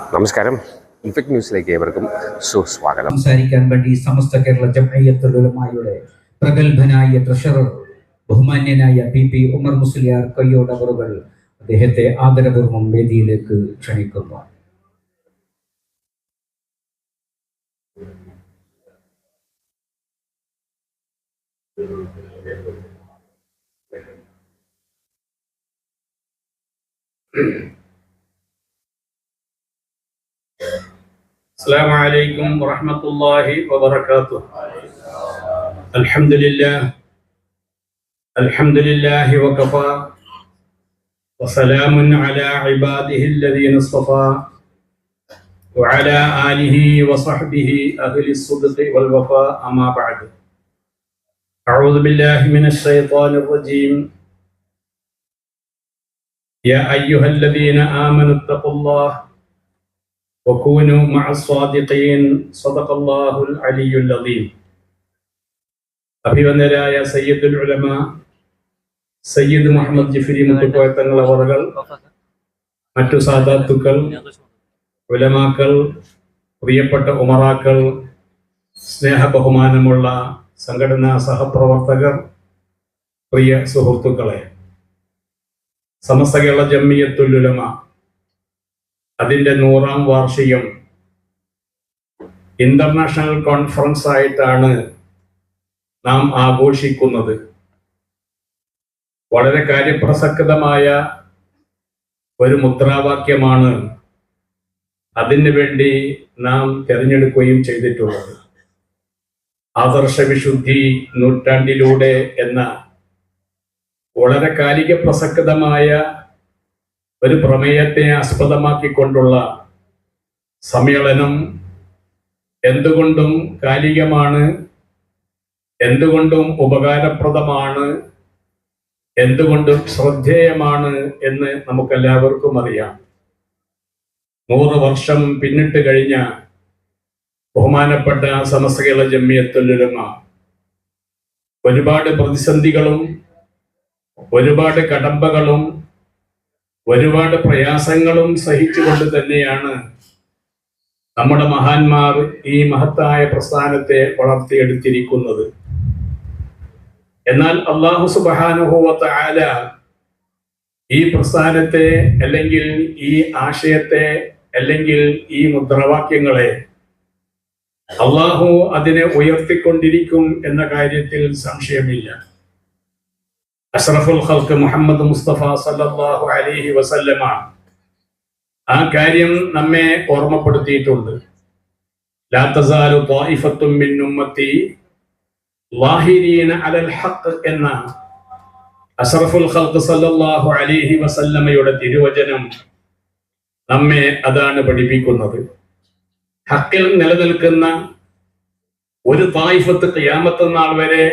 നമസ്കാരം. ഇൻഫെക്ട് ന്യൂസിലേക്ക് ഏവർക്കും സുസ്വാഗതം. സംസാരിക്കാൻ വേണ്ടി സമസ്ത കേരള ജമയത്തുലമായുടെ പ്രഗത്ഭനായ ട്രഷറർ ബഹുമാന്യനായ പി പി ഉമർ മുസ്ലിയാർ കയ്യോടവറുകൾ അദ്ദേഹത്തെ ആദരപൂർവം വേദിയിലേക്ക് ക്ഷണിക്കുന്നു. السلام عليكم ورحمة الله وبركاته الحمد لله الحمد لله وكفى وسلام على عباده الذين اصطفى وعلى آله وصحبه أهل الصدق والوفاء أما بعد أعوذ بالله من الشيطان الرجيم يا أيها الذين آمنوا اتقوا الله وكونوا مع الصادقين صدق الله العلي العظيم അഭിവന്ദരായ സയ്യിദുൽ ഉലമ സയ്യിദ് മുഹമ്മദ് ജിഫിരി മുത്തുക്കോയ തങ്ങൾ അവറുകൾ മറ്റു സാദാത്തുക്കൾ ഉലമാക്കൾ പ്രിയപ്പെട്ട ഉമറാക്കൾ സ്നേഹ ബഹുമാനമുള്ള സംഘടനാ സഹപ്രവർത്തകർ പ്രിയ സുഹൃത്തുക്കളെ സമസ്ത കേരള ജമ്മിയത്തുൽ ഉലമ അതിന്റെ നൂറാം വാർഷികം ഇന്റർനാഷണൽ കോൺഫറൻസ് ആയിട്ടാണ് നാം ആഘോഷിക്കുന്നത്. വളരെ കാര്യപ്രസക്തമായ ഒരു മുദ്രാവാക്യമാണ് അതിനു വേണ്ടി നാം തിരഞ്ഞെടുക്കുകയും ചെയ്തിട്ടുള്ളത്. ആദർശവിശുദ്ധി നൂറ്റാണ്ടിലൂടെ എന്ന വളരെ കാലിക പ്രസക്തമായ ഒരു പ്രമേയത്തെ ആസ്പദമാക്കിക്കൊണ്ടുള്ള സമ്മേളനം എന്തുകൊണ്ടും കാലികമാണ് എന്തുകൊണ്ടും ഉപകാരപ്രദമാണ് എന്തുകൊണ്ടും ശ്രദ്ധേയമാണ് എന്ന് നമുക്കെല്ലാവർക്കും അറിയാം. നൂറ് വർഷം പിന്നിട്ട് കഴിഞ്ഞ ബഹുമാനപ്പെട്ട സമസ്തകേള ജമ്മിയത്തുലമ ഒരുപാട് പ്രതിസന്ധികളും ഒരുപാട് കടമ്പകളും ഒരുപാട് പ്രയാസങ്ങളും സഹിച്ചുകൊണ്ട് തന്നെയാണ് നമ്മുടെ മഹാന്മാർ ഈ മഹത്തായ പ്രസ്ഥാനത്തെ വളർത്തിയെടുത്തിരിക്കുന്നത്. എന്നാൽ അള്ളാഹു സുബാനുഭവത്ത ആല ഈ പ്രസ്ഥാനത്തെ അല്ലെങ്കിൽ ഈ ആശയത്തെ അല്ലെങ്കിൽ ഈ മുദ്രാവാക്യങ്ങളെ അള്ളാഹു അതിനെ ഉയർത്തിക്കൊണ്ടിരിക്കും എന്ന കാര്യത്തിൽ സംശയമില്ല. അഷ്റഫുൽ ഖൽക്ക് മുഹമ്മദ് മുസ്തഫ സല്ലല്ലാഹു അലൈഹി വസല്ലമ. ആ കാര്യം നമ്മെ ഓർമ്മപ്പെടുത്തിയിട്ടുണ്ട്. ലാ തസാലു ത്വായിഫത്തും മിൻ ഉമ്മത്തി ലാഹിരീന അലൽ ഹഖ് എന്ന അഷ്റഫുൽ ഖൽക്ക് സല്ലല്ലാഹു അലൈഹി വസല്ലമയുടെ തിരുവചനം നമ്മെ അതാണ് പഠിപ്പിക്കുന്നത്. ഹക്കിൽ നിലനിൽക്കുന്ന ഒരു തായിഫത്ത് ക്യാമത്തനാൾ നാൾ വരെ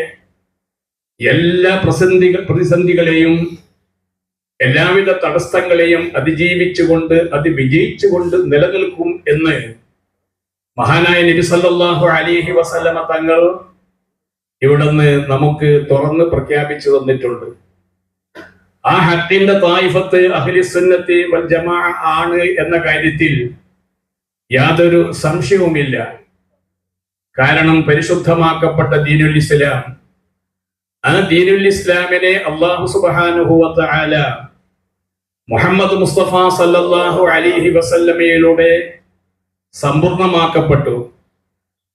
എല്ലാ പ്രസന്ധികൾ പ്രതിസന്ധികളെയും എല്ലാവിധ തടസ്സങ്ങളെയും അതിജീവിച്ചുകൊണ്ട് അത് വിജയിച്ചുകൊണ്ട് നിലനിൽക്കും എന്ന് മഹാനായ നബി സല്ലല്ലാഹു അലൈഹി വസല്ലമ തങ്ങൾ ഇവിടുന്ന് നമുക്ക് തുറന്ന് പ്രഖ്യാപിച്ചു തന്നിട്ടുണ്ട്. ആ ഹത്തിന്റെ തായിഫത്ത് അഹ്ലി സുന്നത്തി വൽ ജമാ ആണ് എന്ന കാര്യത്തിൽ യാതൊരു സംശയവുമില്ല. കാരണം പരിശുദ്ധമാക്കപ്പെട്ട ദീനുൽ ഇസ്ലാം ആ ദീനുൽ ഇസ്ലാമിനെ അള്ളാഹു സുബാനുഹുവത്ത് ആല മുഹമ്മദ് മുസ്തഫ സല്ലല്ലാഹു അലിഹി വസല്ലമയിലൂടെ സമ്പൂർണമാക്കപ്പെട്ടു.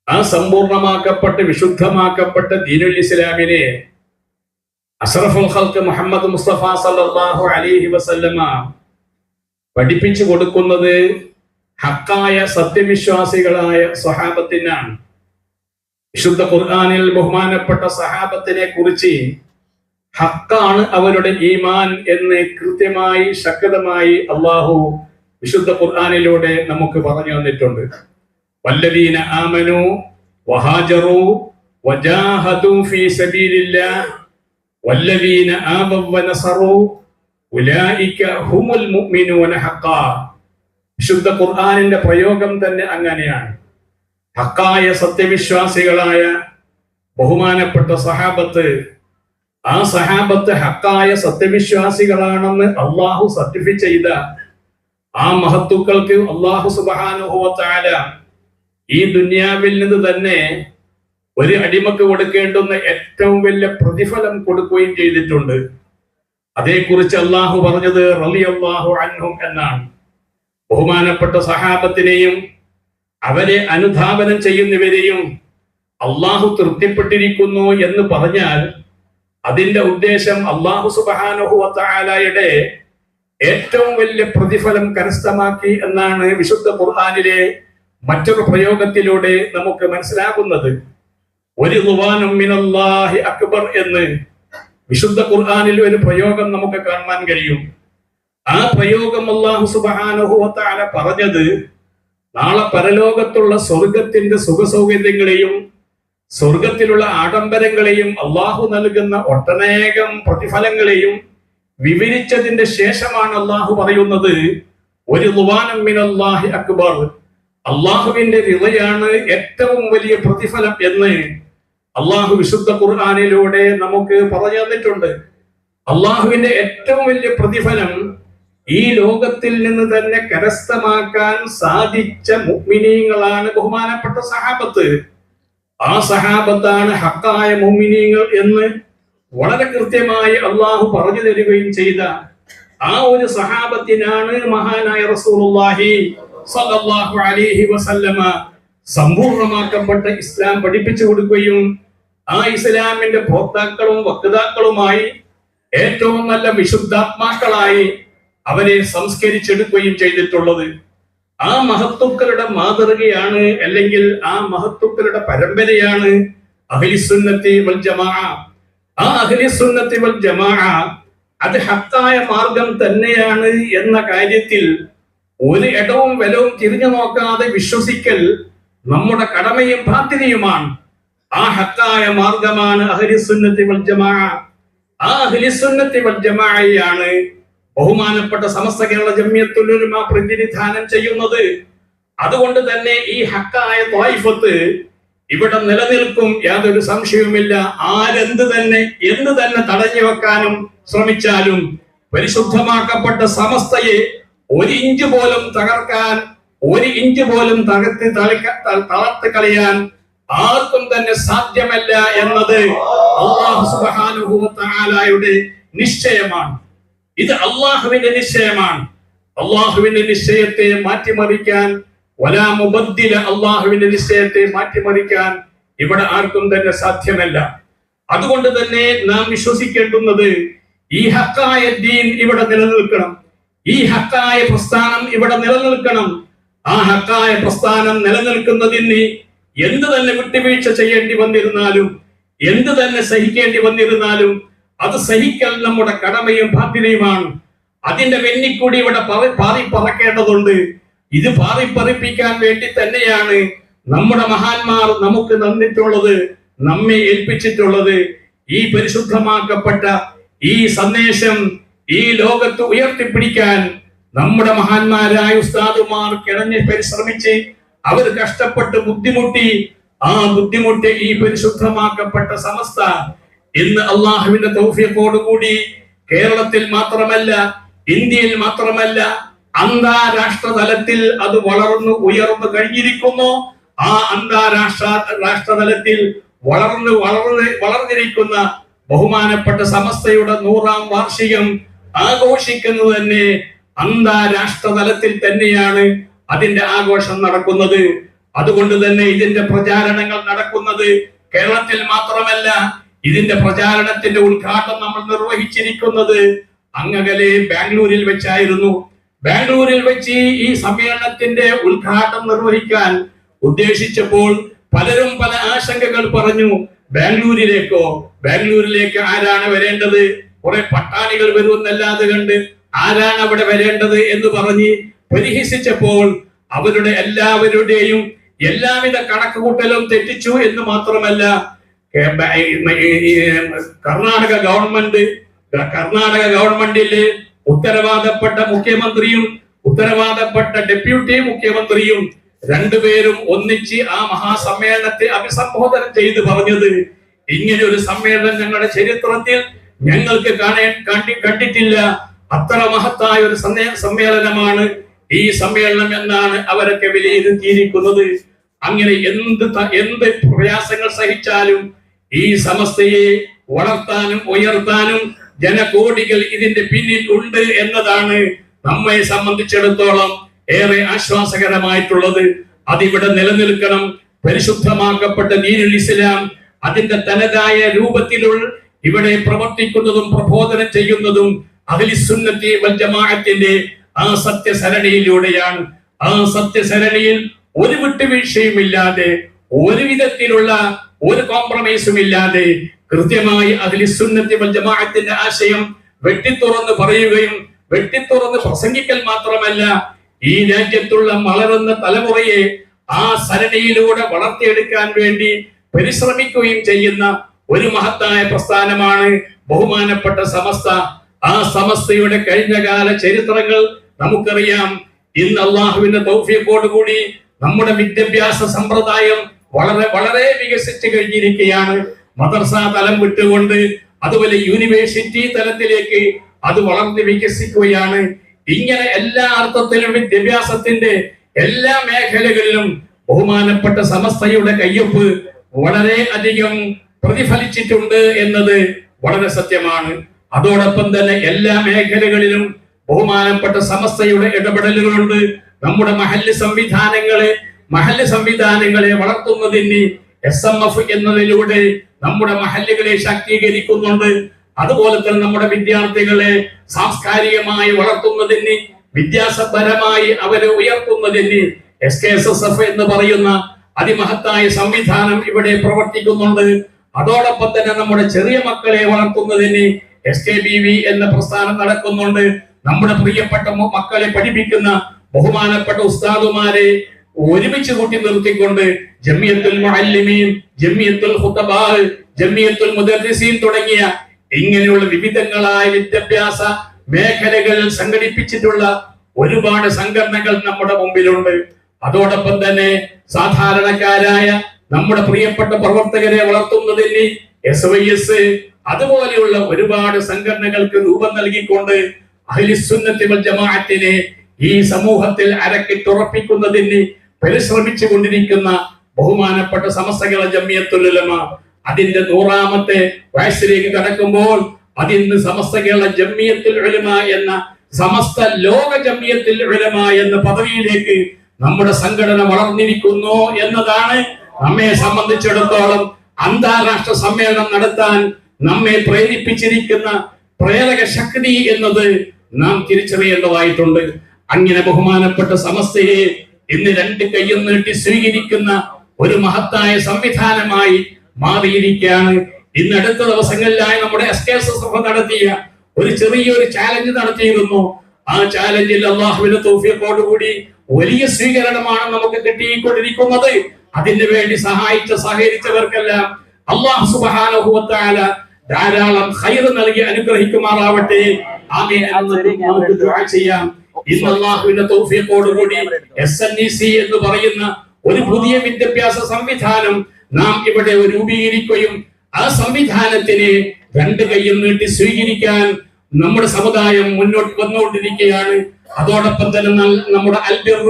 ആ സമ്പൂർണമാക്കപ്പെട്ട് വിശുദ്ധമാക്കപ്പെട്ട ദീനുൽ ഇസ്ലാമിനെ അസറഫുൽ ഹൽക്ക് മുഹമ്മദ് മുസ്തഫ സല്ലല്ലാഹു അലിഹി വസല്ലമ പഠിപ്പിച്ചു കൊടുക്കുന്നത് ഹക്കായ സത്യവിശ്വാസികളായ സ്വഹാബത്തിനാണ്. വിശുദ്ധ ഖുർആാനിൽ ബഹുമാനപ്പെട്ട സഹാബത്തിനെ കുറിച്ച് ഹക്കാണ് അവരുടെ ഈമാൻ എന്ന് കൃത്യമായി ശക്തമായി അള്ളാഹു വിശുദ്ധ ഖുർആാനിലൂടെ നമുക്ക് പറഞ്ഞു തന്നിട്ടുണ്ട്. വല്ലവീന ആമനു വഹാജറു വജാഹദു ഫീ സബീലില്ലാഹ് വല്ലദീന ആബവ വനസറു ഉലൈക ഹുമുൽ മുഅ്മിനൂന ഹഖാ. വിശുദ്ധ ഖുർആാനിന്റെ പ്രയോഗം തന്നെ അങ്ങനെയാണ്. ഹക്കായ സത്യവിശ്വാസികളായ ബഹുമാനപ്പെട്ട സഹാബത്ത് ആ സഹാബത്ത് ഹക്കായ സത്യവിശ്വാസികളാണെന്ന് അള്ളാഹു സർട്ടിഫൈ ചെയ്ത ആ മഹത്തുക്കൾക്ക് അള്ളാഹു സുബാനുഭവത്താല ഈ ദുനിയാവിൽ നിന്ന് തന്നെ ഒരു അടിമക്ക് കൊടുക്കേണ്ടുന്ന ഏറ്റവും വലിയ പ്രതിഫലം കൊടുക്കുകയും ചെയ്തിട്ടുണ്ട്. അതേക്കുറിച്ച് അള്ളാഹു പറഞ്ഞത് റലി അള്ളാഹു അൻഹും എന്നാണ്. ബഹുമാനപ്പെട്ട സഹാബത്തിനെയും അവരെ അനുധാപനം ചെയ്യുന്നവരെയും അള്ളാഹു തൃപ്തിപ്പെട്ടിരിക്കുന്നു എന്ന് പറഞ്ഞാൽ അതിന്റെ ഉദ്ദേശം അള്ളാഹു സുബാനുഹുവത്തായാലയുടെ ഏറ്റവും വലിയ പ്രതിഫലം കരസ്ഥമാക്കി എന്നാണ് വിശുദ്ധ ഖുർആാനിലെ മറ്റൊരു പ്രയോഗത്തിലൂടെ നമുക്ക് മനസ്സിലാകുന്നത്. ഒരു മിനല്ലാഹി അക്ബർ എന്ന് വിശുദ്ധ ഖുർആാനിൽ ഒരു പ്രയോഗം നമുക്ക് കാണാൻ കഴിയും. ആ പ്രയോഗം അള്ളാഹു സുബാനുഹുല പറഞ്ഞത് നാളെ പരലോകത്തുള്ള സ്വർഗത്തിന്റെ സുഖസൗകര്യങ്ങളെയും സ്വർഗത്തിലുള്ള ആഡംബരങ്ങളെയും അള്ളാഹു നൽകുന്ന ഒട്ടനേകം പ്രതിഫലങ്ങളെയും വിവരിച്ചതിന്റെ ശേഷമാണ് അള്ളാഹു പറയുന്നത് ഒരു റുവാനം മിനല്ലാഹി അക്ബർ. അള്ളാഹുവിന്റെ വിളയാണ് ഏറ്റവും വലിയ പ്രതിഫലം എന്ന് അള്ളാഹു വിശുദ്ധ ഖുർആാനിലൂടെ നമുക്ക് പറഞ്ഞു തന്നിട്ടുണ്ട്. അള്ളാഹുവിന്റെ ഏറ്റവും വലിയ പ്രതിഫലം ഈ ലോകത്തിൽ നിന്ന് തന്നെ കരസ്ഥമാക്കാൻ സാധിച്ച മുഗ്മിനീങ്ങളാണ് ബഹുമാനപ്പെട്ട സഹാബത്ത്. ആ സഹാബത്താണ് ഹക്കായ മുഗ്മിനീങ്ങൾ എന്ന് വളരെ കൃത്യമായി അള്ളാഹു പറഞ്ഞു തരികയും ചെയ്ത ആ ഒരു സഹാബത്തിനാണ് മഹാനായ റസൂലുള്ളാഹി സ്വല്ലല്ലാഹു അലൈഹി വസല്ലമ സമ്പൂർണമാക്കപ്പെട്ട ഇസ്ലാം പഠിപ്പിച്ചു കൊടുക്കുകയും ആ ഇസ്ലാമിന്റെ ഭോക്താക്കളും വക്താക്കളുമായി ഏറ്റവും നല്ല വിശുദ്ധാത്മാക്കളായി അവരെ സംസ്കരിച്ചെടുക്കുകയും ചെയ്തിട്ടുള്ളത്. ആ മഹത്തുക്കളുടെ മാതൃകയാണ് അല്ലെങ്കിൽ ആ മഹത്തുക്കളുടെ പരമ്പരയാണ് അഹ്ലിസുന്നത്തി വൽ ജമാ ആ അഹ്ലിസുന്നത്തി വൽ ജമാ അത് ഹത്തായ മാർഗം തന്നെയാണ് എന്ന കാര്യത്തിൽ ഒരു ഇടവും വിലവും തിരിഞ്ഞു നോക്കാതെ വിശ്വസിക്കൽ നമ്മുടെ കടമയും ബാധ്യതയുമാണ് ആ ഹത്തായ മാർഗമാണ് അഹ്ലിസുന്നത്തി വൽ ജമാ ആ അഹ്ലിസുന്നത്തി വൽ ജമാഅയാണ് ബഹുമാനപ്പെട്ട സമസ്ത കേരള ജമ്യത്തുലുമ പ്രതിനിധാനം ചെയ്യുന്നത്. അതുകൊണ്ട് തന്നെ ഈ ഹക്കായ ത്വായിഫത്ത് ഇവിടെ നിലനിൽക്കും യാതൊരു സംശയവുമില്ല. ആരെന്ത് തന്നെ എന്ത് തന്നെ തടഞ്ഞു വെക്കാനും ശ്രമിച്ചാലും പരിശുദ്ധമാക്കപ്പെട്ട സമസ്തയെ ഒരു ഇഞ്ച് പോലും തകർക്കാൻ ഒരു ഇഞ്ച് പോലും തകർത്ത് തളർത്ത് കളയാൻ ആർക്കും തന്നെ സാധ്യമല്ല എന്നത് അള്ളാഹു തആലയുടെ നിശ്ചയമാണ്. ഇത് അള്ളാഹുവിന്റെ നിശ്ചയമാണ്. അള്ളാഹുവിന്റെ നിശ്ചയത്തെ മാറ്റിമറിക്കാൻ വലാ മുബദ്ദില അള്ളാഹുവിന്റെ നിശ്ചയത്തെ മാറ്റിമറിക്കാൻ ഇവിടെ ആർക്കും തന്നെ സാധ്യമല്ല. അതുകൊണ്ട് തന്നെ നാം വിശ്വസിക്കേണ്ടുന്നത് ഈ ഹക്കായ ദീൻ ഇവിടെ നിലനിൽക്കണം. ഈ ഹക്കായ പ്രസ്ഥാനം ഇവിടെ നിലനിൽക്കണം. ആ ഹക്കായ പ്രസ്ഥാനം നിലനിൽക്കുന്നതിന് എന്ത് തന്നെ വിട്ടുവീഴ്ച ചെയ്യേണ്ടി വന്നിരുന്നാലും എന്ത് തന്നെ സഹിക്കേണ്ടി വന്നിരുന്നാലും അത് സഹിക്കൽ നമ്മുടെ കടമയും ബാധ്യതയുമാണ് അതിന്റെ വെന്നിക്കൂടി ഇവിടെ പാറി പറക്കേണ്ടതുണ്ട്. ഇത് പാറിപ്പറിപ്പിക്കാൻ വേണ്ടി തന്നെയാണ് നമ്മുടെ മഹാന്മാർ നമുക്ക് തന്നിട്ടുള്ളത് നമ്മെ ഏൽപ്പിച്ചിട്ടുള്ളത്. ഈ പരിശുദ്ധമാക്കപ്പെട്ട ഈ സന്ദേശം ഈ ലോകത്ത് ഉയർത്തിപ്പിടിക്കാൻ നമ്മുടെ മഹാന്മാരായ ഉസ്താദുമാർ കിണഞ്ഞ് പരിശ്രമിച്ച് അവർ കഷ്ടപ്പെട്ട് ബുദ്ധിമുട്ടി ആ ബുദ്ധിമുട്ടി ഈ പരിശുദ്ധമാക്കപ്പെട്ട സമസ്ത ഇന്ന് അള്ളാഹുവിന്റെ തൗഫീഖോടുകൂടി കേരളത്തിൽ മാത്രമല്ല ഇന്ത്യയിൽ മാത്രമല്ല അന്താരാഷ്ട്ര തലത്തിൽ അത് വളർന്നു ഉയർന്നു കഴിഞ്ഞിരിക്കുന്നു. ആ അന്താരാഷ്ട്ര രാഷ്ട്ര തലത്തിൽ വളർന്നു വളർന്ന് വളർന്നിരിക്കുന്ന ബഹുമാനപ്പെട്ട സമസ്തയുടെ നൂറാം വാർഷികം ആഘോഷിക്കുന്നത് തന്നെ അന്താരാഷ്ട്ര തലത്തിൽ തന്നെയാണ് അതിന്റെ ആഘോഷം നടക്കുന്നത്. അതുകൊണ്ട് തന്നെ ഇതിന്റെ പ്രചാരണങ്ങൾ നടക്കുന്നത് കേരളത്തിൽ മാത്രമല്ല ഇതിന്റെ പ്രചാരണത്തിന്റെ ഉദ്ഘാടനം നമ്മൾ നിർവഹിച്ചിരിക്കുന്നത് അങ്ങകലെ ബാംഗ്ലൂരിൽ വെച്ചായിരുന്നു. ബാംഗ്ലൂരിൽ വെച്ച് ഈ സമ്മേളനത്തിന്റെ ഉദ്ഘാടനം നിർവഹിക്കാൻ ഉദ്ദേശിച്ചപ്പോൾ പലരും പല ആശങ്കകൾ പറഞ്ഞു ബാംഗ്ലൂരിലേക്കോ? ബാംഗ്ലൂരിലേക്ക് ആരാണ് വരേണ്ടത്? കുറെ പട്ടാളികൾ വരുമെന്നല്ലാതെ കണ്ട് ആരാണ് അവിടെ വരേണ്ടത്? എന്ന് പറഞ്ഞ് പരിഹസിച്ചപ്പോൾ അവരുടെ എല്ലാവരുടെയും എല്ലാവിധ കണക്കുകൂട്ടലും തെറ്റിച്ചു എന്ന് മാത്രമല്ല കർണാടക ഗവൺമെന്റ് കർണാടക ഗവൺമെന്റിൽ ഉത്തരവാദപ്പെട്ട മുഖ്യമന്ത്രിയും ഉത്തരവാദപ്പെട്ട ഡെപ്യൂട്ടി മുഖ്യമന്ത്രിയും രണ്ടുപേരും ഒന്നിച്ച് ആ മഹാസമ്മേളനത്തെ അഭിസംബോധന ചെയ്ത് പറഞ്ഞത്. ഇങ്ങനെ ഒരു സമ്മേളനം ഞങ്ങളുടെ ചരിത്രത്തിൽ ഞങ്ങൾക്ക് കാണാൻ കണ്ടി കണ്ടിട്ടില്ല. അത്ര മഹത്തായ ഒരു സമ്മേളനമാണ് ഈ സമ്മേളനം എന്നാണ് അവരൊക്കെ വിലയിരുത്തിയിരിക്കുന്നത്. അങ്ങനെ എന്ത് എന്ത് പ്രയാസങ്ങൾ സഹിച്ചാലും ഈ സമസ്തയെ വളർത്താനും ഉയർത്താനും ജനകോടികൾ ഇതിന്റെ പിന്നിൽ ഉണ്ട് എന്നതാണ് നമ്മെ സംബന്ധിച്ചിടത്തോളം ഏറെ ആശ്വാസകരമായിട്ടുള്ളത്. അതിവിടെ നിലനിൽക്കണം. പരിശുദ്ധമാക്കപ്പെട്ട ദീനുൽ ഇസ്ലാം അതിന്റെ തനതായ രൂപത്തിലുള്ള ഇവിടെ പ്രവർത്തിക്കുന്നതും പ്രബോധനം ചെയ്യുന്നതും അഖിലിസുന്നത്തി വൽ ജമാഅത്തിന്റെ ആ സത്യസരണിയിലൂടെയാണ്. ആ സത്യസരണിയിൽ ഒരു വിട്ടുവീഴ്ചയുമില്ലാതെ ഒരു വിധത്തിലുള്ള ഒരു കോംപ്രമൈസും ഇല്ലാതെ കൃത്യമായി അഖിലിസുന്നത്തി ജമാഅത്തിന്റെ ആശയം വെട്ടിത്തുറന്ന് പറയുകയും വെട്ടിത്തുറന്ന് പ്രസംഗിക്കൽ മാത്രമല്ല ഈ രാജ്യത്തുള്ള വളരുന്ന തലമുറയെ ആ സരണിയിലൂടെ വളർത്തിയെടുക്കാൻ വേണ്ടി പരിശ്രമിക്കുകയും ചെയ്യുന്ന ഒരു മഹത്തായ പ്രസ്ഥാനമാണ് ബഹുമാനപ്പെട്ട സമസ്ത. ആ സമസ്തയുടെ കഴിഞ്ഞകാല ചരിത്രങ്ങൾ നമുക്കറിയാം. ഇന്ന് അള്ളാഹുവിന്റെ തൗഫീഖോട് കൂടി നമ്മുടെ വിദ്യാഭ്യാസ സമ്പ്രദായം വളരെ വളരെ വികസിച്ചു കഴിഞ്ഞിരിക്കുകയാണ് മദർസ തലം വിട്ടുകൊണ്ട് അതുപോലെ യൂണിവേഴ്സിറ്റി തലത്തിലേക്ക് അത് വളർന്ന് വികസിക്കുകയാണ്. ഇങ്ങനെ എല്ലാ അർത്ഥത്തിലും വിദ്യാഭ്യാസത്തിന്റെ എല്ലാ മേഖലകളിലും ബഹുമാനപ്പെട്ട സമസ്തയുടെ കയ്യൊപ്പ് വളരെ അധികം പ്രതിഫലിച്ചിട്ടുണ്ട് എന്നത് വളരെ സത്യമാണ്. അതോടൊപ്പം തന്നെ എല്ലാ മേഖലകളിലും ബഹുമാനപ്പെട്ട സമസ്തയുടെ ഇടപെടലുകളുണ്ട്. നമ്മുടെ മഹല്ല് സംവിധാനങ്ങളെ മഹല്ല് സംവിധാനങ്ങളെ വളർത്തുന്നതിന് എസ് എം എഫ് എന്നതിലൂടെ നമ്മുടെ മഹല്ലുകളെ ശാക്തീകരിക്കുന്നുണ്ട്. അതുപോലെ തന്നെ നമ്മുടെ വിദ്യാർത്ഥികളെ സാംസ്കാരികമായി വളർത്തുന്നതിന് വിദ്യാസപരമായി അവരെ ഉയർത്തുന്നതിന് S K S S F എന്ന് പറയുന്ന അതിമഹത്തായ സംവിധാനം ഇവിടെ പ്രവർത്തിക്കുന്നുണ്ട്. അതോടൊപ്പം തന്നെ നമ്മുടെ ചെറിയ മക്കളെ വളർത്തുന്നതിന് എസ് കെ ബി വി എന്ന പ്രസ്ഥാനം നടക്കുന്നുണ്ട്. നമ്മുടെ പ്രിയപ്പെട്ട മക്കളെ പഠിപ്പിക്കുന്ന ബഹുമാനപ്പെട്ട ഉസ്താദുമാരെ ഒരുമിച്ച് കൂട്ടി നിർത്തിക്കൊണ്ട് മുദർരിസീൻ തുടങ്ങിയ ഇങ്ങനെയുള്ള വിവിധങ്ങളായ വിദ്യാഭ്യാസ മേഖലകൾ സംഘടിപ്പിച്ചിട്ടുള്ള ഒരുപാട് സംഘടനകൾ നമ്മുടെ മുമ്പിലുണ്ട്. അതോടൊപ്പം തന്നെ സാധാരണക്കാരായ നമ്മുടെ പ്രിയപ്പെട്ട പ്രവർത്തകരെ വളർത്തുന്നതിന് എസ് വൈ എസ് അതുപോലെയുള്ള ഒരുപാട് സംഘടനകൾക്ക് രൂപം നൽകിക്കൊണ്ട് അഹിലിസുന്നത്തിൽ വൽ ജമാഅത്തിനെ ഈ സമൂഹത്തിൽ അരക്കിട്ടുറപ്പിക്കുന്നതിന് പരിശ്രമിച്ചു കൊണ്ടിരിക്കുന്ന ബഹുമാനപ്പെട്ട സമസ്തകള ജമ്മിയത്തുലമ അതിന്റെ നൂറാമത്തെ വയസ്സിലേക്ക് കടക്കുമ്പോൾ അതിന്ന് സമസ്ത കേരള ജമ്മിയത്തിൽ ഉലമ എന്ന സമസ്ത ലോക ജമ്മിയത്തിൽ ഉലമ എന്ന പദവിയിലേക്ക് നമ്മുടെ സംഘടന വളർന്നിരിക്കുന്നു എന്നതാണ് നമ്മെ സംബന്ധിച്ചിടത്തോളം അന്താരാഷ്ട്ര സമ്മേളനം നടത്താൻ നമ്മെ പ്രേരിപ്പിച്ചിരിക്കുന്ന പ്രേരക ശക്തി എന്നത് നാം തിരിച്ചറിയേണ്ടതായിട്ടുണ്ട്. അങ്ങനെ ബഹുമാനപ്പെട്ട സമസ്തയെ ഇന്ന് രണ്ട് കൈയും നീട്ടി സ്വീകരിക്കുന്ന ഒരു മഹത്തായ സംവിധാനമായി മാറിയിരിക്കുകയാണ്. ഇന്ന് അടുത്ത ദിവസങ്ങളിലായി നമ്മുടെ S K S S F നടത്തിയ ഒരു ചെറിയൊരു ചാലഞ്ച് നടത്തിയിരുന്നു. ആ ചാലഞ്ചിൽ അള്ളാഹുവിന്റെ തൗഫീഖോടുകൂടി വലിയ സ്വീകരണമാണ് നമുക്ക് കിട്ടിക്കൊണ്ടിരിക്കുന്നത്. അതിനു വേണ്ടി സഹായിച്ച സഹകരിച്ചവർക്കെല്ലാം അള്ളാഹു വ ധാരാളം ഖൈർ നൽകി അനുഗ്രഹിക്കുമാറാവട്ടെ. എന്ന് നമുക്ക് ചെയ്യാം. ഇന്ന് എസ് എൻ ഇ സി എന്ന് പറയുന്ന ഒരു പുതിയ വിദ്യാഭ്യാസ സംവിധാനം നാം ഇവിടെ രൂപീകരിക്കുകയും ആ സംവിധാനത്തിന് രണ്ട് കൈയും നീട്ടി സ്വീകരിക്കാൻ നമ്മുടെ സമുദായം മുന്നോട്ട് വന്നുകൊണ്ടിരിക്കുകയാണ്. അതോടൊപ്പം തന്നെ നമ്മുടെ അൽബിർ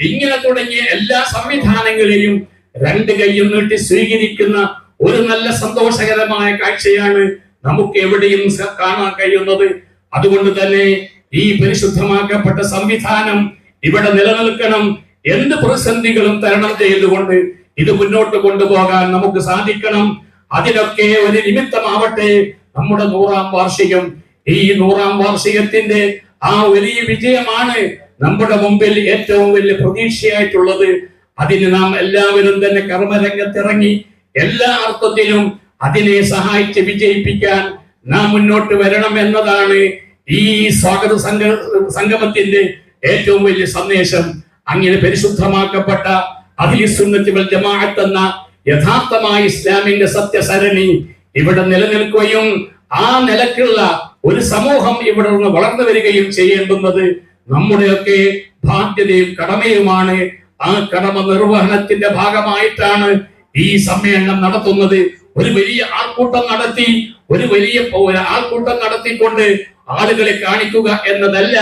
ഇങ്ങനെ തുടങ്ങിയ എല്ലാ സംവിധാനങ്ങളെയും രണ്ട് കൈയും നീട്ടി സ്വീകരിക്കുന്ന ഒരു നല്ല സന്തോഷകരമായ കാഴ്ചയാണ് നമുക്ക് എവിടെയും കാണാൻ കഴിയുന്നത്. അതുകൊണ്ട് തന്നെ ഈ പരിശുദ്ധമാക്കപ്പെട്ട സംവിധാനം ഇവിടെ നിലനിൽക്കണം എന്ത് പ്രതിസന്ധികളും തരണം ചെയ്തുകൊണ്ട് ഇത് മുന്നോട്ട് കൊണ്ടുപോകാൻ നമുക്ക് സാധിക്കണം. അതിനൊക്കെ ഒരു നിമിത്തമാവട്ടെ നമ്മുടെ നൂറാം വാർഷികം. ഈ നൂറാം വാർഷികത്തിന്റെ ആ വലിയ വിജയമാണ് നമ്മുടെ മുമ്പിൽ ഏറ്റവും വലിയ പ്രതീക്ഷയായിട്ടുള്ളത്. അതിന് നാം എല്ലാവരും തന്നെ കർമ്മരംഗത്തിറങ്ങി എല്ലാ അർത്ഥത്തിലും അതിനെ സഹായിച്ച് വിജയിപ്പിക്കാൻ നാം മുന്നോട്ട് വരണം എന്നതാണ് ഈ സ്വാഗത സംഘ സംഗമത്തിന്റെ ഏറ്റവും വലിയ സന്ദേശം അങ്ങനെ പരിശുദ്ധമാക്കപ്പെട്ട അഖിലിസുന്നത്തി വൽ ജമാഅത്ത് എന്ന യഥാർത്ഥമായ ഇസ്ലാമിന്റെ സത്യസരണി ഇവിടെ നിലനിൽക്കുകയും ആ നിലക്കുള്ള ഒരു സമൂഹം ഇവിടെ നിന്ന് വളർന്നു വരികയും ചെയ്യേണ്ടുന്നത് നമ്മുടെയൊക്കെ ബാധ്യതയും കടമയുമാണ്. ആ കടമ നിർവഹണത്തിന്റെ ഭാഗമായിട്ടാണ് ഈ സമ്മേളനം നടത്തുന്നത്. ഒരു വലിയ ആൾക്കൂട്ടം നടത്തി ഒരു വലിയ ആൾക്കൂട്ടം നടത്തിക്കൊണ്ട് ആളുകളെ കാണിക്കുക എന്നതല്ല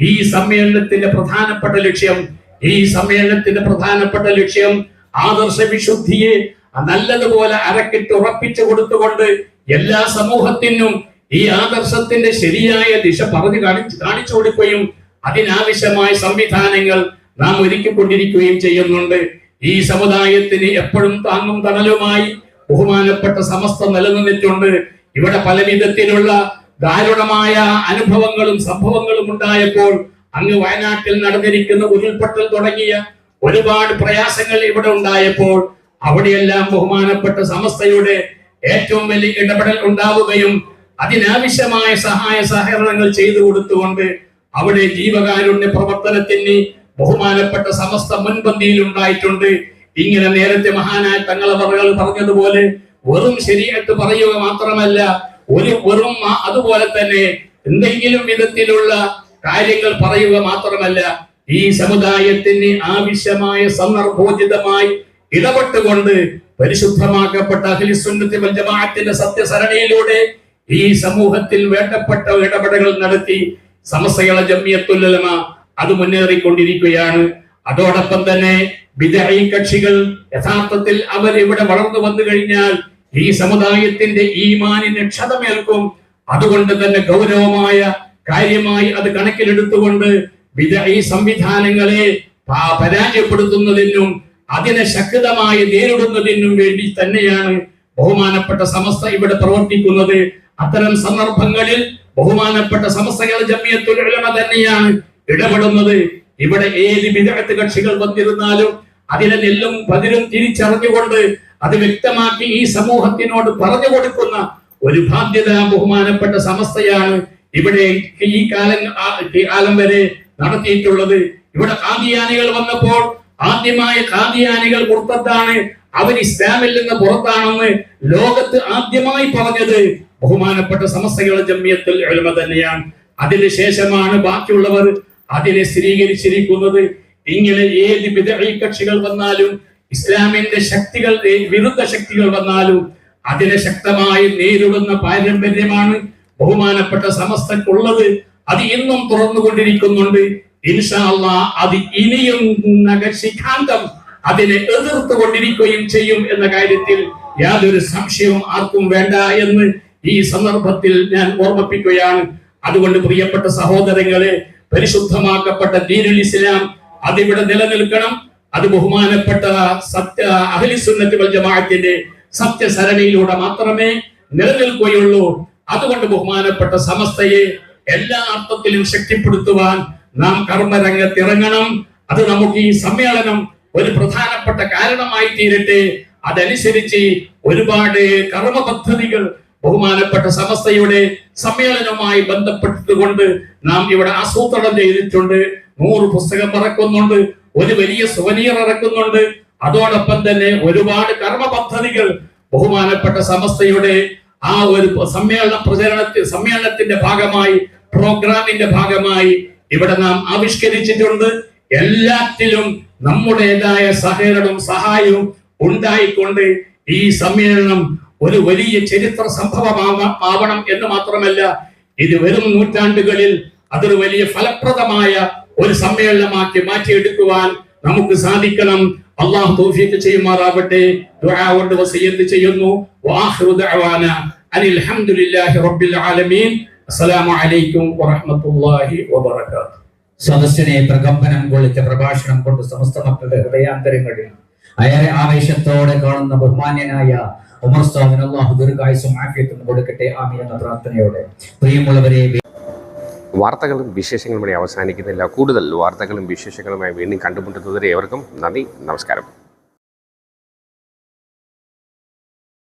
ഈ സമ്മേളനത്തിന്റെ പ്രധാനപ്പെട്ട ലക്ഷ്യം. ഈ സമ്മേളനത്തിന്റെ പ്രധാനപ്പെട്ട ലക്ഷ്യം ആദർശ വിശുദ്ധിയെ നല്ലതുപോലെ അരക്കിട്ട് ഉറപ്പിച്ചു കൊടുത്തുകൊണ്ട് എല്ലാ സമൂഹത്തിനും ഈ ആദർശത്തിന്റെ ശരിയായ ദിശ പറഞ്ഞു കാണിച്ചു കാണിച്ചു കൊടുക്കുകയും അതിനാവശ്യമായ സംവിധാനങ്ങൾ നാം ഒരുക്കിക്കൊണ്ടിരിക്കുകയും ചെയ്യുന്നുണ്ട്. ഈ സമുദായത്തിന് എപ്പോഴും താങ്ങും തണലുമായി ബഹുമാനപ്പെട്ട സമസ്ത നിലനിന്നിട്ടുണ്ട്. ഇവിടെ പല വിധത്തിലുള്ള ദാരുണമായ അനുഭവങ്ങളും സംഭവങ്ങളും ഉണ്ടായപ്പോൾ അങ്ങ് വയനാട്ടിൽ നടന്നിരിക്കുന്ന ഉരുൾപൊട്ടൽ തുടങ്ങിയ ഒരുപാട് പ്രയാസങ്ങൾ ഇവിടെ ഉണ്ടായപ്പോൾ അവിടെയെല്ലാം ബഹുമാനപ്പെട്ട സമസ്തയുടെ ഏറ്റവും വലിയ ഇടപെടൽ ഉണ്ടാവുകയും അതിനാവശ്യമായ സഹായ സഹകരണങ്ങൾ ചെയ്തു കൊടുത്തുകൊണ്ട് അവിടെ ജീവകാരുണ്യ പ്രവർത്തനത്തിന് ബഹുമാനപ്പെട്ട സമസ്ത മുൻപന്തിയിൽ ഉണ്ടായിട്ടുണ്ട്. ഇങ്ങനെ നേരത്തെ മഹാനായ തങ്ങളവറുകൾ പറഞ്ഞതുപോലെ വെറും ശരീരത്ത് പറയുക മാത്രമല്ല ഒരു വെറും അതുപോലെ തന്നെ എന്തെങ്കിലും വിധത്തിലുള്ള കാര്യങ്ങൾ പറയുക മാത്രമല്ല ഈ സമുദായത്തിന് ആവശ്യമായ സന്ദർഭോചിതമായി ഇടപെട്ടുകൊണ്ട് പരിശുദ്ധമാക്കപ്പെട്ട അഖിലിസുന്നത്തി വൽ ജമാഅത്തിന്റെ സത്യസരണിയിലൂടെ ഈ സമൂഹത്തിൽ വേണ്ടപ്പെട്ട ഇടപെടലുകൾ നടത്തി സമസ്യകളെ ജമ്മിയത്തുല്ലമ അത് മുന്നേറിക്കൊണ്ടിരിക്കുകയാണ്. അതോടൊപ്പം തന്നെ വിദേഹ കക്ഷികൾ യഥാർത്ഥത്തിൽ അവർ ഇവിടെ വളർന്നു വന്നു കഴിഞ്ഞാൽ ഈ സമുദായത്തിന്റെ ഈമാനിന്റെ ക്ഷതമേൽക്കും. അതുകൊണ്ട് തന്നെ ഗൗരവമായ കാര്യമായി അത് കണക്കിലെടുത്തുകൊണ്ട് ഈ സംവിധാനങ്ങളെ പരാജയപ്പെടുത്തുന്നതിനും അതിനെ ശക്തമായി നേരിടുന്നതിനും വേണ്ടി തന്നെയാണ് ബഹുമാനപ്പെട്ട സമസ്ത ഇവിടെ പ്രവർത്തിക്കുന്നത്. അത്തരം സന്ദർഭങ്ങളിൽ ബഹുമാനപ്പെട്ട സമസ്തകൾ ജമ്മിയത്തുൽ ഉലമ തന്നെയാണ് ഇടപെടുന്നത്. ഇവിടെ ഏത് വിദഗ്ധ കക്ഷികൾ വന്നിരുന്നാലും അതിനെ നെല്ലും തിരിച്ചറിഞ്ഞുകൊണ്ട് അത് വ്യക്തമാക്കി ഈ സമൂഹത്തിനോട് പറഞ്ഞു കൊടുക്കുന്ന ഒരു ബാധ്യത ബഹുമാനപ്പെട്ട സമസ്തയാണ് ഇവിടെ ഈ കാലം കാലം വരെ നടത്തിയിട്ടുള്ളത്. ഇവിടെ കാദിയാനികൾ വന്നപ്പോൾ ആദ്യമായ കാദിയാനികൾ പുറത്താണ് അവർ ഇസ്ലാമിൽ നിന്ന് പുറത്താണെന്ന് ലോകത്ത് ആദ്യമായി പറഞ്ഞത് ബഹുമാനപ്പെട്ട സമസ്തകളെ ജമ്മിയത്തിൽ എഴുമ തന്നെയാണ്. അതിനുശേഷമാണ് ബാക്കിയുള്ളവർ അതിനെ സ്ഥിരീകരിച്ചിരിക്കുന്നത്. ഇങ്ങനെ ഏത് വിതഴി കക്ഷികൾ വന്നാലും ഇസ്ലാമിന്റെ ശക്തികൾ വിരുദ്ധ ശക്തികൾ വന്നാലും അതിനെ ശക്തമായി നേരിടുന്ന പാരമ്പര്യമാണ് ബഹുമാനപ്പെട്ട സമസ്തക്കുള്ളത്. അത് ഇന്നും തുറന്നുകൊണ്ടിരിക്കുന്നുണ്ട്. ഇൻഷാ അള്ളാ അത് ഇനിയും നഗശിഖാന്തം അതിനെ എതിർത്ത് കൊണ്ടിരിക്കുകയും ചെയ്യും എന്ന കാര്യത്തിൽ യാതൊരു സംശയവും ആർക്കും വേണ്ട എന്ന് ഈ സന്ദർഭത്തിൽ ഞാൻ ഓർമ്മിപ്പിക്കുകയാണ്. അതുകൊണ്ട് പ്രിയപ്പെട്ട സഹോദരങ്ങളെ പരിശുദ്ധമാക്കപ്പെട്ട ദീനുൽ ഇസ്ലാം അതിവിടെ നിലനിൽക്കണം. അത് ബഹുമാനപ്പെട്ട സത്യ അഹ്ലിസുന്നത്തി വൽ ജമാഅത്തിന്റെ സത്യസരണിയിലൂടെ മാത്രമേ നിലനിൽക്കുകയുള്ളൂ. അതുകൊണ്ട് ബഹുമാനപ്പെട്ട സമസ്തയെ എല്ലാ അർത്ഥത്തിലും ശക്തിപ്പെടുത്തുവാൻ നാം കർമ്മരംഗത്ത് ഇറങ്ങണം അത് നമുക്ക് ഈ സമ്മേളനം ഒരു പ്രധാനപ്പെട്ട കാരണമായി തീരട്ടെ. അതനുസരിച്ച് ഒരുപാട് കർമ്മ പദ്ധതികൾ ബഹുമാനപ്പെട്ട സമസ്തയുടെ സമ്മേളനവുമായി ബന്ധപ്പെട്ടുകൊണ്ട് നാം ഇവിടെ ആസൂത്രണം ചെയ്തിട്ടുണ്ട്. നൂറ് പുസ്തകം ഇറക്കുന്നുണ്ട് ഒരു വലിയ സുവനീർ ഇറക്കുന്നുണ്ട്. അതോടൊപ്പം തന്നെ ഒരുപാട് കർമ്മ പദ്ധതികൾ ബഹുമാനപ്പെട്ട സമസ്തയുടെ ആ ഒരു സമ്മേളന പ്രചരണത്തിൽ സമ്മേളനത്തിന്റെ ഭാഗമായി പ്രോഗ്രാമിന്റെ ഭാഗമായി ഇവിടെ നാം ആവിഷ്കരിച്ചിട്ടുണ്ട്. എല്ലാത്തിലും നമ്മുടേതായ സഹകരണവും സഹായവും ഉണ്ടായിക്കൊണ്ട് ഈ സമ്മേളനം ഒരു വലിയ ചരിത്ര സംഭവമാവണം എന്ന് മാത്രമല്ല ഇത് വരും നൂറ്റാണ്ടുകളിൽ അതൊരു വലിയ ഫലപ്രദമായ ഒരു സമ്മേളനമാക്കി മാറ്റിയെടുക്കുവാൻ നമുക്ക് സാധിക്കണം. അള്ളാഹു തൗഫീഖ് ചെയ്യുമാറാവട്ടെ ദുആ കൊണ്ട് വസിയത്ത് ചെയ്യുന്നു. വാഖിറു ദഅവാന അനിൽ ഹംദുലില്ലാഹി റബ്ബിൽ ആലമീൻ. അസ്സലാമു അലൈക്കും വറഹ്മത്തുള്ളാഹി വബറകാതുഹു. സദസ്സിനെ പ്രകമ്പനം കൊള്ളിച്ച പ്രഭാഷണം കൊണ്ട് സമസ്ത മക്കളുടെ ഹൃദയാന്തരങ്ങളിൽ അയാളെ ആവേശത്തോടെ കാണുന്ന ബഹുമാന്യനായ ഉമർ സ്ഥാപിന് അള്ളാഹു ആഫിയത്തും കൊടുക്കട്ടെ. ആമി എന്ന പ്രാർത്ഥനയോടെ. പ്രിയമുള്ളവരെ വാർത്തകളും വിശേഷങ്ങളും ഇവിടെ അവസാനിക്കുന്നില്ല. കൂടുതൽ വാർത്തകളും വിശേഷങ്ങളുമായി വീണ്ടും കണ്ടുമുട്ടുന്നതുവരെ ഏവർക്കും നന്ദി നമസ്കാരം.